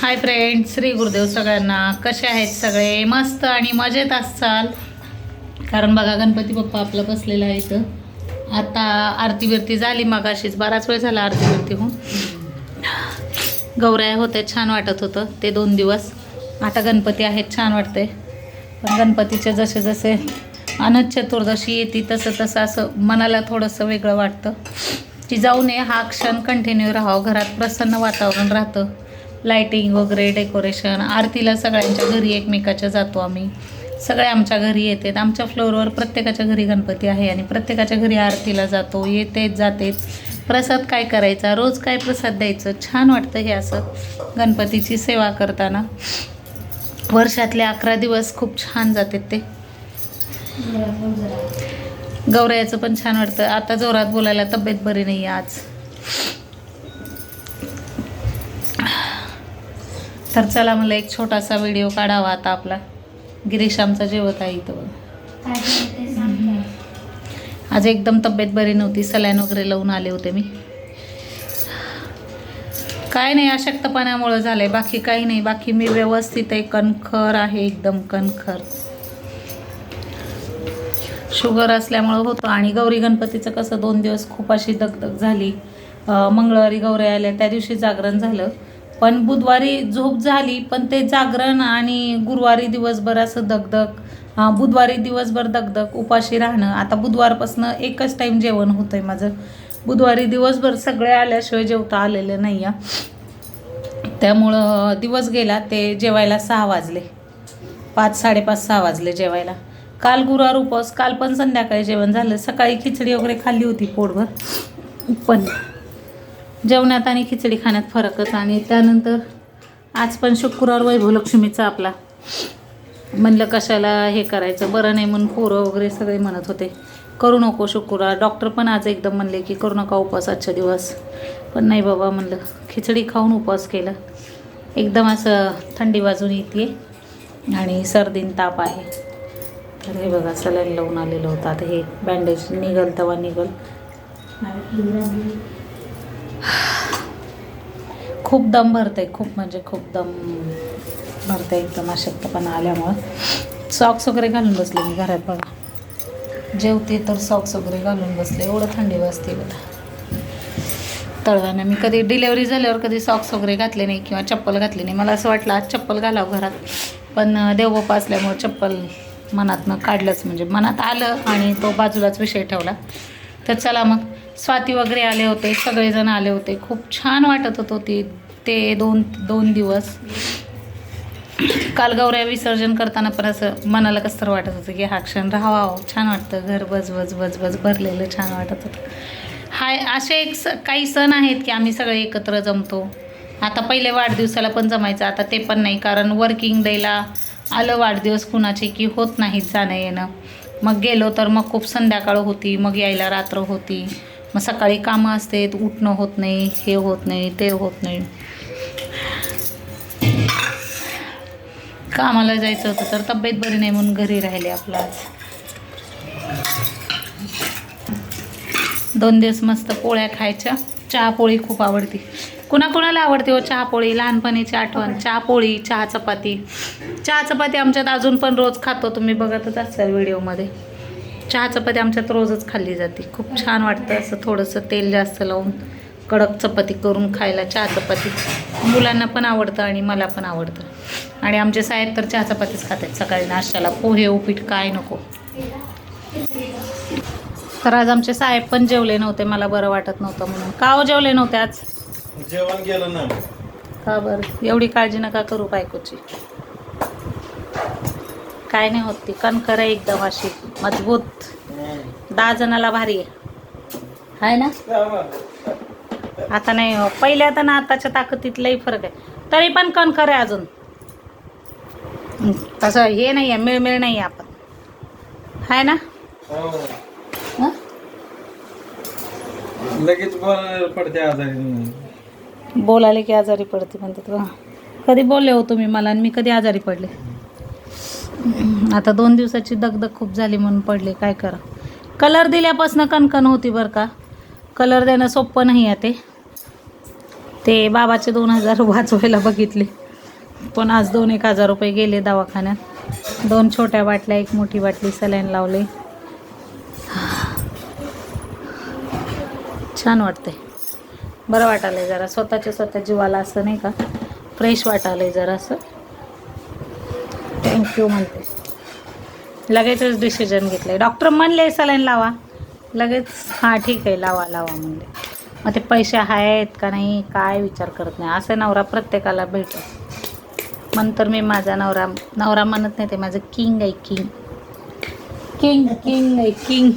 Hi friend Shri Gurudev सगळ्यांना. कसे आहेत सगळे? मस्त आणि मजेत असाल? कारण बघा गणपती बाप्पा आपलं बसलेला आहे इथं. आता आरती बिरती झाली मग अशीच बराच वेळ झाला आरती बिरती होऊन. गौराया होत्या छान वाटत होतं ते दोन दिवस. आता गणपती आहेत छान वाटते पण गणपतीचे जसे जसे अनंत चतुर्दशी येते तसं तसं असं मनाला थोडंसं वेगळं वाटतं. की जाऊ नये हा क्षण कंटिन्यू राहावं. घरात प्रसन्न वातावरण राहतं. लाईटिंग वगैरे डेकोरेशन आरतीला सगळ्यांच्या घरी एकमेकाच्या जातो आम्ही. सगळे आमच्या घरी येतात. आमच्या फ्लोअरवर प्रत्येकाच्या घरी गणपती आहे आणि प्रत्येकाच्या घरी आरतीला जातो. येतेच जातेच. प्रसाद काय करायचा? रोज काय प्रसाद द्यायचं? छान वाटतं हे असं. गणपतीची सेवा करताना. वर्षातले अकरा दिवस खूप छान जातात ते. गौरायाचं पण छान वाटतं. आता जोरात बोलायला तब्येत बरी नाही आहे आज. तर चला मला एक छोटासा व्हिडिओ काढावा आता आपला. गिरीश आमचा जेवत आहे इथं आज एकदम तब्येत बरी नव्हती. सलाईन वगैरे लावून आले होते मी. काय नाही अशक्तपणामुळं झालंय. बाकी काही नाही. बाकी मी व्यवस्थित आहे. कणखर आहे एकदम कणखर. शुगर असल्यामुळं होतं. आणि गौरी गणपतीचं कसं दोन दिवस खूप अशी दगदग झाली. मंगळवारी गौरी आल्या त्या दिवशी जागरण झालं. पण बुधवारी झोप झाली पण ते जागरण आणि गुरुवारी दिवसभर असं दगदग बुधवारी दिवसभर दगदग उपाशी राहणं. आता बुधवारपासून एकच टाईम जेवण होतं आहे माझं. बुधवारी दिवसभर सगळे आल्याशिवाय जेवता आलेलं नाही आहे त्यामुळं दिवस गेला ते जेवायला सहा वाजले. पाच साडेपाच सहा वाजले जेवायला. काल गुरुवार उपवास काल पण संध्याकाळी जेवण झालं. सकाळी खिचडी वगैरे खाल्ली होती पोटभर. पण जेवणात आणि खिचडी खाण्यात फरकच आणि त्यानंतर आज पण शुक्रवार वैभवलक्ष्मीचा आपला. म्हणलं कशाला हे करायचं? बरं नाही म्हणून पोरं वगैरे सगळे म्हणत होते करू नको शुक्रवार. डॉक्टर पण आज एकदम म्हणले की करू नका उपवास आजच्या दिवस. पण नाही बाबा म्हणलं खिचडी खाऊन उपवास केला. एकदम असं थंडी वाजून येते आणि सर्दीन ताप आहे. तर हे बघा सलाईन लावून आलेलं होतं. आता हे बँडेज निघल तेव्हा निघल. खूप दम भरते खूप म्हणजे खूप दम भरते एकदम अशक्तपणा आल्यामुळं. सॉक्स वगैरे घालून बसले मी घरात बघा. जेवते तर सॉक्स वगैरे घालून बसले. एवढं थंडी वाजते बघा. तळव्यानं मी कधी डिलेवरी झाल्यावर कधी सॉक्स वगैरे घातले नाही किंवा चप्पल घातली नाही. मला असं वाटलं आज चप्पल घालावं घरात. पण देवबोप देवबापा असल्यामुळं चप्पल मनातनं काढलंच म्हणजे मनात आलं आणि तो बाजूलाच विषय ठेवला. तर चला मग स्वाती वगैरे आले होते सगळेजण आले होते. खूप छान वाटत होतं ती ते दोन दोन दिवस. काल गौऱ्या विसर्जन करताना पण असं मनाला कसं तर वाटत होतं की हा क्षण राहावा. छान वाटतं घर बज बज बज बज भरलेलं छान वाटत होतं. हाय असे एक स काही सण आहेत की आम्ही सगळे एकत्र जमतो. आता पहिले वाढदिवसाला पण जमायचं आता ते पण नाही कारण वर्किंग डेला आलं वाढदिवस कुणाचे की होत नाहीत जाणं येणं. मग गेलो तर मग खूप संध्याकाळ होती मग यायला रात्र होती. मग सकाळी कामं असते उठणं होत नाही हे होत नाही ते होत नाही. कामाला जायचं होतं तर तब्येत बरी नाही म्हणून घरी राहिले आपलं आज. दोन दिवस मस्त पोळ्या खायच्या चहा पोळी खूप आवडती. कुणाकुणाला आवडते हो चहा पोळी? लहानपणीची आठवण चहा पोळी चहा चपाती. चहा चपाती आमच्यात अजून पण रोज खातो तुम्ही बघतच असाल व्हिडिओमध्ये. चहा चपाती आमच्यात रोजच खाल्ली जाते. खूप छान वाटतं असं थोडंसं तेल जास्त लावून कडक चपाती करून खायला चहा चपाती. मुलांना पण आवडतं आणि मला पण आवडतं. आणि आमचे साहेब तर चहा चपातीच खातात. सकाळी नाश्त्याला पोहे उपीट काय नको. तर आज आमचे साहेब पण जेवले नव्हते मला बरं वाटत नव्हतं म्हणून. का हो जेवले नव्हते आज? जेवण केलं ना. का बरं? एवढी काळजी नका करू बायकोची. काय नाही होत ती कणकर आहे एकदम अशी मजबूत. दहा जणाला भारी आहे. हाय ना? आता नाही हो. पहिल्या तर ना आताच्या ताकदीत लई फरक आहे. तरी पण कणकर आहे अजून. तसं हे नाही आहे मिळमिळ नाही आहे आपण. हाय ना? हं? लगेच पडते आजारी बोलायला की आजारी पडते म्हणतात कधी बोलले हो तुम्ही मला आणि मी कधी आजारी पडले? आता दोन दिवसाची दगदग खूप झाली म्हणून पडले. काय करा? कलर दिल्यापासून कणकण होती बरं का? कलर देणं सोपं नाही आहे ते. ते बाबाचे दोन हजार वाचवायला बघितले. पण आज दोन एक हजार रुपये गेले दवाखान्यात. दोन छोट्या बाटल्या एक मोठी बाटली सलाईन लावले. छान वाटते बरं वाटायलंय जरा. स्वतःच्या स्वतः जीवाला असं नाही का? फ्रेश वाटायलंय जरा असं. थँक्यू म्हणते. लगेचच डिसिजन घेतलंय. डॉक्टर म्हणले सलाईन लावा. लगेच हां ठीक आहे लावा लावा म्हणले. मग ते पैसे आहेत का नाही? काय विचार करत नाही. असं नवरा प्रत्येकाला भेटत. नंतर मी माझा नवरा नवरा म्हणत नाही ते माझं किंग आहे किंग किंग किंग आहे किंग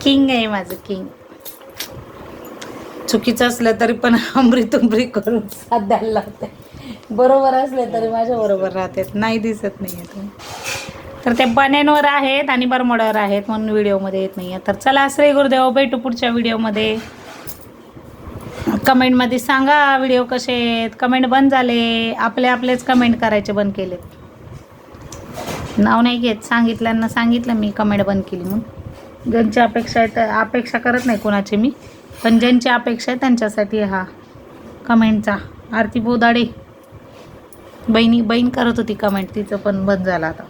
किंग आहे माझं किंग चुकीचं असलं तरी पण अमृत उमरी करून साथ द्यायला लागते बरोबर असले तरी माझ्या बरोबर राहतात. नाही दिसत नाही आहे तर ते बन्यांवर आहेत आणि बरमोडावर आहेत म्हणून व्हिडिओमध्ये येत नाही आहे तर चला श्री गुरुदेव भेटू पुढच्या व्हिडिओमध्ये. कमेंटमध्ये सांगा व्हिडिओ कसे आहेत. कमेंट बंद झाले. आपले आपलेच कमेंट करायचे बंद केलेत. नाव नाही घेत. सांगितल्यांना सांगितलं मी कमेंट बंद केली म्हणून. ज्यांची अपेक्षा आहे तर अपेक्षा करत नाही कोणाची मी. पण ज्यांची अपेक्षा आहे त्यांच्यासाठी हा कमेंटचा. आरती बोदाडे. बहिणी बहीण करत होती कमेंट तिचं पण बंद झालं आता.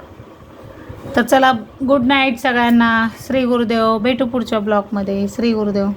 तर चला गुड नाईट सगळ्यांना. श्री गुरुदेव भेटू पुढच्या ब्लॉगमध्ये श्री गुरुदेव.